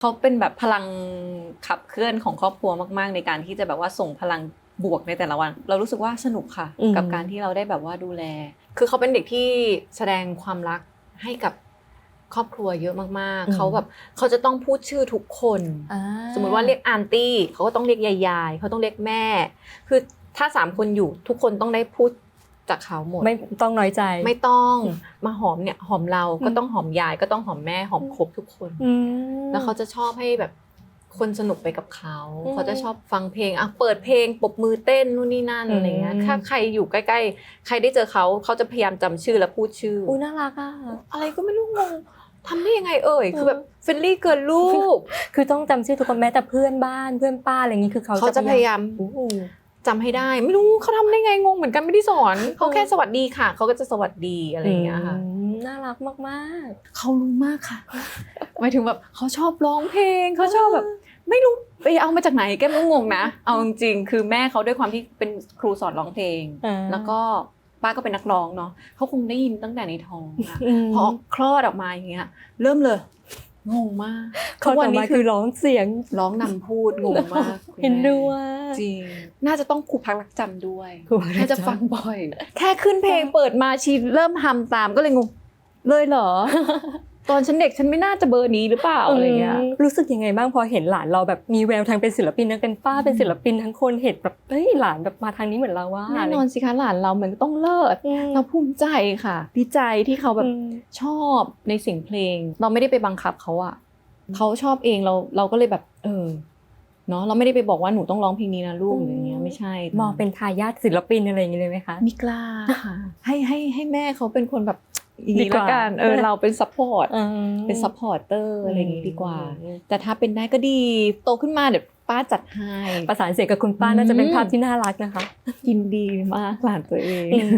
เขาเป็นแบบพลังขับเคลื่อนของครอบครัวมาก ๆ ในการที่จะแบบว่าส่งพลังบวกในแต่ละวัน เรารู้สึกว่าสนุกค่ะอืมกับการที่เราได้แบบว่าดูแล คือเขาเป็นเด็กที่แสดงความรักให้กับครอบครัวเยอะมากๆ เขาแบบเขาจะต้องพูดชื่อทุกคนอ่าสมมติว่าเรียกอานตี้เขาก็ต้องเรียกยายๆเขาต้องเรียกแม่ คือถ้าสามคนอยู่ทุกคนต้องได้พูด จากเขาหมด ไม่ต้องน้อยใจ ไม่ต้องมาหอมเนี่ยหอมเราก็อืมต้องหอมยายก็ต้องหอมแม่หอมครบทุกคนอืมแล้วเขาจะชอบให้แบบคนสนุกไปกับเขาอืมเขาจะชอบฟังเพลงอะเปิดเพลงปรบมือเต้นนู่นนี่นั่นอืมอะไรเงี้ยถ้าใครอยู่ใกล้ๆ ใครได้เจอเขาเขาจะพยายามจำชื่อและพูดชื่อออุ้ยน่ารักอะอะไรก็ไม่รู้งงทำได้ยังไงเอ่ยอืมคือแบบเฟรนลี่เกินลูก คือต้องจำชื่อทุกคนแม้แต่เพื่อนบ้านเพื่อนป้าอะไรอย่างนี้คือเขาเขาจะพยายามอู้หู จำให้ได้ ไม่รู้เขาทำได้ไงงงเหมือนกันไม่ได้สอนเขาแค่สวัสดีค่ะเขาก็จะสวัสดีอะไรอย่างเงี้ยค่ะอืมน่ารักมากเขารู้มากค่ะหมายถึงแบบเขาชอบร้องเพลงเขาชอบแบบ ไม่รู้ไปเอามาจากไหนแก้มก็งงนะเอาจริงๆคือแม่เขาด้วยความที่เป็นครูสอนร้องเพลงๆอ่าแล้วก็ป้าก็เป็นนักร้องเนาะเขาคงได้ยินตั้งแต่ในท้องอะมพอคลอดออกมาอย่างเงี้ย เริ่มเลย งงมากเขาต่อมาคือร้องเสียงร้องนำพูดงงมากคุณแม่เห็นด้วยจริงน่าจะต้องครูพักรักจำด้วยครูพักรักจำน่าจะฟังบ่อย แค่ขึ้นเพลงเปิดมาชีเริ่มทำตามก็เลยงงเลยเหรอ ตอนฉันเด็กฉันไม่น่าจะเบอร์นี้หรือเปล่าอะไรเงี้ยมรู้สึกยังไงบ้างพอเห็นหลานเราแบบมีแววทางเป็นศิลปินทั้งเป็นป้าเป็นศิลปินทั้งคนเห็นแบบเฮ้ยหลานแบบมาทางนี้เหมือนเราว่าแน่นอนสิคะหลานเรามันก็ต้องเลิศอืมเราภูมิใจค่ะดีใจที่เขาแบบอืมชอบในเสียงเพลง เราไม่ได้ไปบังคับเขาอะเขาชอบเองเราเราก็เลยแบบ เออเนาะเราไม่ได้ไปบอกว่าหนูต้องร้องเพลงนี้นะลูกหรืออย่างเงี้ยไม่ใช่ มองเป็นทายาทศิลปินอะไรอย่างนี้เลยไหมคะไม่กล้าค่ะให้ให้ให้แม่เขาเป็นคนแบบ อย่างดีนี้กละว่ากันเออเราเป็นซัพพอร์ตอืมเป็นซัพพอร์เตอร์อะไรอย่างงี้ดีกว่าอืมแต่ถ้าเป็นได้ก็ดีโตขึ้นมาเดี๋ยวป้าจัดให้ประสานเสียงกับคุณป้าอืมน่าจะเป็นภาพที่น่ารักนะคะยินดีมากหลานตัวเองอืม